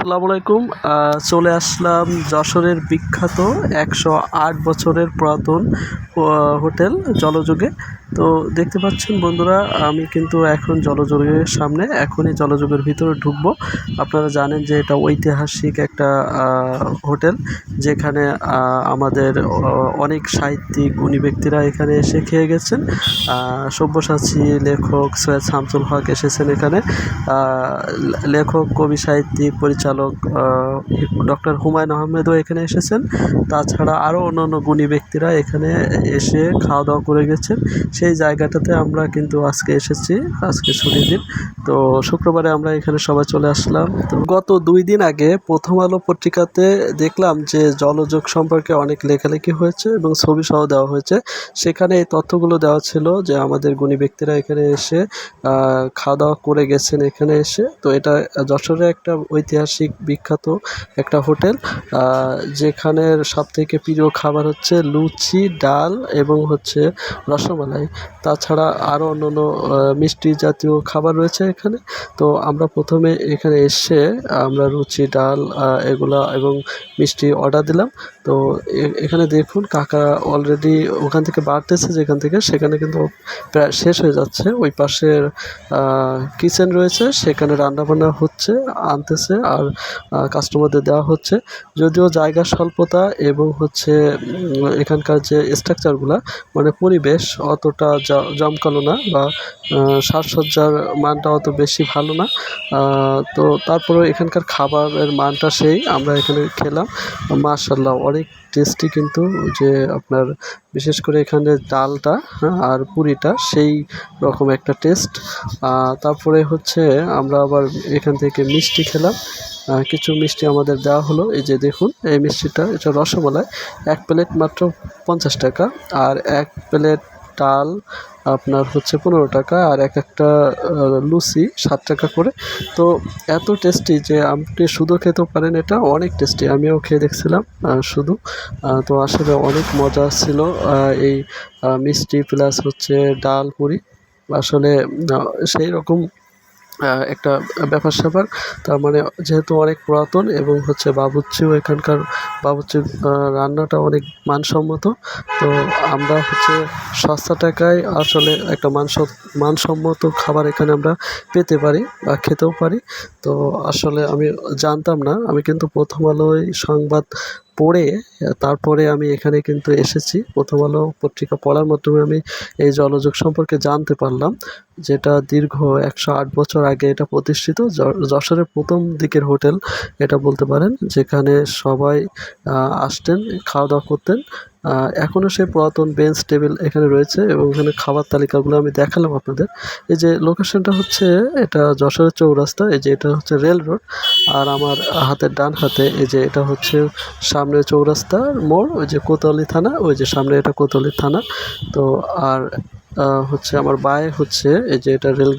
আসসালামু আলাইকুম। চলে আসলাম যশোরের বিখ্যাত একশো আট বছরের পুরাতন হোটেল জলযোগে। তো দেখতে পাচ্ছেন বন্ধুরা, আমি কিন্তু এখন জলযোগের সামনে, এখনই জলযোগের ভিতরে ঢুকবো। আপনারা জানেন যে এটা ঐতিহাসিক একটা হোটেল, যেখানে আমাদের অনেক সাহিত্যিক, গুণী ব্যক্তিরা এখানে এসে খেয়ে গেছেন। সব্যসাচী লেখক সৈয়দ শামসুল হক এসেছেন এখানে। লেখক, কবি, সাহিত্যিক, পরিচালক ডক্টর হুমায়ুন আহমেদও এখানে এসেছেন। তাছাড়া আরও অন্যান্য গুণী ব্যক্তিরা এখানে এসে খাওয়া দাওয়া করে গেছেন। সেই জায়গাটাতে আমরা কিন্তু আজকে এসেছি, আজকে ছুটির দিন। তো শুক্রবারে আমরা এখানে সবাই চলে আসলাম। তো গত দুই দিন আগে প্রথম আলো পত্রিকাতে দেখলাম যে জলযোগ সম্পর্কে অনেক লেখালেখি হয়েছে এবং ছবি সহ দেওয়া হয়েছে। সেখানে এই তথ্যগুলো দেওয়া ছিল যে আমাদের গুণী ব্যক্তিরা এখানে এসে খাওয়া দাওয়া করে গেছেন এখানে এসে। তো এটা যশোরে একটা ঐতিহাসিক বিখ্যাত একটা হোটেল যেখানের সব থেকে প্রিয় খাবার হচ্ছে লুচি, ডাল এবং হচ্ছে রসমালাই। তাছাড়া আরও অন্য অন্য মিষ্টি জাতীয় খাবার রয়েছে এখানে। তো আমরা প্রথমে এখানে এসে আমরা লুচি, ডাল এগুলা এবং মিষ্টি অর্ডার দিলাম। তো এখানে দেখুন কাকা অলরেডি ওখান থেকে বাড়তেছে, যেখান থেকে সেখানে কিন্তু প্রায় শেষ হয়ে যাচ্ছে। ওই পাশের কিচেন রয়েছে, সেখানে রান্না বান্না হচ্ছে, আনতেছে আর কাস্টমারদের দেওয়া হচ্ছে। যদিও জায়গা স্বল্পতা এবং হচ্ছে এখানকার যে স্ট্রাকচারগুলো মানে পরিবেশ অতটা জমকালো না বা সাজসজ্জার মানটা অত বেশি ভালো না। তো তারপরে এখানকার খাবারের মানটা সেই, আমরা এখানে খেলাম। মাশাল্লাহ অনেক টেস্টি কিন্তু যে আপনার বিশেষ করে এখানে ডালটা হ্যাঁ, আর পুরিটা সেই রকম একটা টেস্ট তারপরে হচ্ছে আমরা আবার এখান থেকে মিষ্টি খেলাম। কিছু মিষ্টি আমাদের দেওয়া হলো। এই যে দেখুন এই মিষ্টিটা এটা রসমালাই। এক প্লেট মাত্র পঞ্চাশ টাকা আর এক প্লেট ডাল আপনার হচ্ছে পনেরো টাকা আর এক একটা লুচি সাত টাকা করে। তো এত টেস্টি যে আপনি শুধু খেতেও পারেন এটা, অনেক টেস্টি আমিও খেয়ে দেখছিলাম শুধু। তো আসলে অনেক মজা ছিল এই মিষ্টি প্লাস হচ্ছে ডাল পুরি। আসলে সেই রকম একটা ব্যাপার স্যাপার। তার মানে যেহেতু অনেক পুরাতন এবং হচ্ছে বাবুর্চিও এখানকার বাবুর্চির রান্নাটা অনেক মানসম্মত। তো আমরা হচ্ছে সস্তা টাকায় আসলে একটা মানস, মানসম্মত খাবার এখানে আমরা পেতে পারি বা খেতেও পারি। তো আসলে আমি জানতাম না। আমি কিন্তু প্রথম আলোয় সংবাদ পড়ে, তারপরে আমি এখানে কিন্তু এসেছি। প্রথম আলো পত্রিকা পড়ার মাধ্যমে আমি এই জলযোগ সম্পর্কে জানতে পারলাম, যেটা দীর্ঘ একশো আট বছর আগে এটা প্রতিষ্ঠিত। যশোরের প্রথম দিকের হোটেল এটা বলতে পারেন, যেখানে সবাই আসতেন খাওয়া দাওয়া করতেন। এখনও সেই পুরাতন বেঞ্চ টেবিল এখানে রয়েছে এবং এখানে খাবার তালিকাগুলো আমি দেখালাম আপনাদের। এই যে লোকেশনটা হচ্ছে, এটা যশোরের চৌরাস্তা, এই যে এটা হচ্ছে রেল রোড আর আমার হাতের ডান হাতে এই যে এটা হচ্ছে সামনে চৌরাস্তার মোড়, ওই যে কোতোয়ালি থানা, ওই যে সামনে এটা কোতোয়ালি থানা। তো আর হচ্ছে আমার বায়ে হচ্ছে এই যে এটা রেল